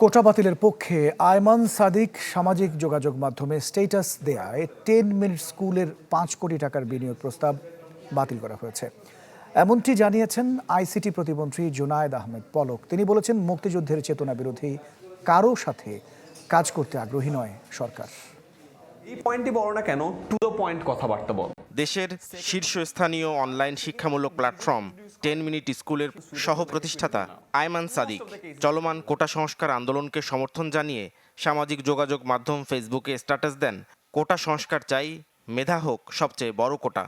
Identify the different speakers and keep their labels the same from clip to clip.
Speaker 1: কোটা বাতিলের পক্ষে আয়মান সাদিক সামাজিক যোগাযোগ মাধ্যমে স্টেটাস দেয়ায় টেন মিনিট স্কুলের পাঁচ কোটি টাকার বিনিয়োগ প্রস্তাব বাতিল করা হয়েছে। এমনটি জানিয়েছেন আইসিটি প্রতিমন্ত্রী জুনায়েদ আহমেদ পলক। তিনি বলেছেন মুক্তিযুদ্ধের চেতনা বিরোধী কারও সাথে কাজ করতে আগ্রহী নয় সরকার।
Speaker 2: এই পয়েন্টই বলো না কেন? টু দ্য পয়েন্ট কথাবার্তা বল।
Speaker 3: দেশের শীর্ষস্থানীয় অনলাইন শিক্ষামূলক প্ল্যাটফর্ম টেন মিনিট স্কুলের সহ প্রতিষ্ঠাতা আয়মান সাদিক চলমান কোটা সংস্কার আন্দোলনকে সমর্থন জানিয়ে সামাজিক যোগাযোগ মাধ্যম ফেসবুকে স্ট্যাটাস দেন, কোটা সংস্কার চাই, মেধা হোক, সবচেয়ে বড় কোটা।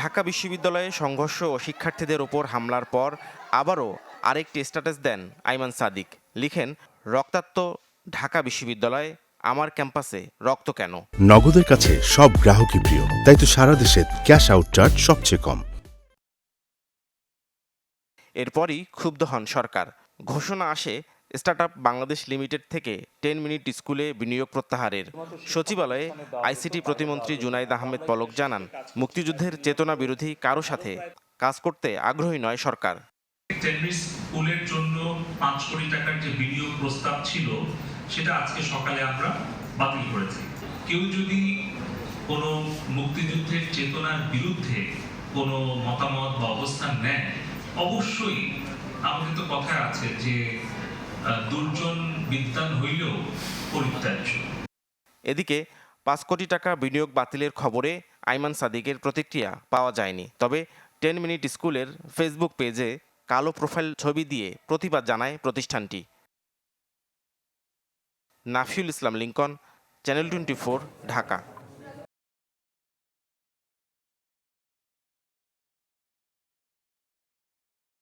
Speaker 3: ঢাকা বিশ্ববিদ্যালয়ে সংঘর্ষ ও শিক্ষার্থীদের ওপর হামলার পর আবারও আরেকটি স্ট্যাটাস দেন আইমান সাদিক। লিখেন, রক্তাক্ত ঢাকা বিশ্ববিদ্যালয়, আমার ক্যাম্পাসে রক্ত কেন?
Speaker 4: নগদের কাছে সব গ্রাহকই প্রিয়, তাই তো সারা দেশে ক্যাশ আউট চার্জ সবচেয়ে কম।
Speaker 3: এরপরই ক্ষুব্ধ হন সরকার। ঘোষণা আসে, স্টার্টআপ বাংলাদেশ লিমিটেড থেকে টেন মিনিট স্কুলে বিনিয়োগ প্রত্যাহারের। সচিবালয়ে আইসিটি প্রতিমন্ত্রী জুনাইদ আহমেদ পলক জানান, মুক্তিযুদ্ধের চেতনা বিরোধী কারও সাথে কাজ করতে আগ্রহী নয় সরকার।
Speaker 5: স্কুলের জন্য পাঁচ কোটি টাকার যে বিনিয়োগ প্রস্তাব ছিল, সেটা আজকে সকালে আমরা বাতিল করেছি। কেউ যদি কোনো মুক্তিযুদ্ধের চেতনার বিরুদ্ধে কোনো মতামত বা অবস্থান নেয় অবশ্যই আমাদের তো কথা আছে যে দুর্জন বিদ্যান হইলেও পরিত্যাজ্য।
Speaker 3: এদিকে পাঁচ কোটি টাকা বিনিয়োগ বাতিলের খবরে আইমান সাদিকের প্রতিক্রিয়া পাওয়া যায়নি। তবে টেন মিনিট স্কুলের ফেসবুক পেজে কালো প্রোফাইল ছবি দিয়ে প্রতিবাদ জানায় প্রতিষ্ঠানটি। Nafiul Islam Lincoln, channel twenty Dhaka.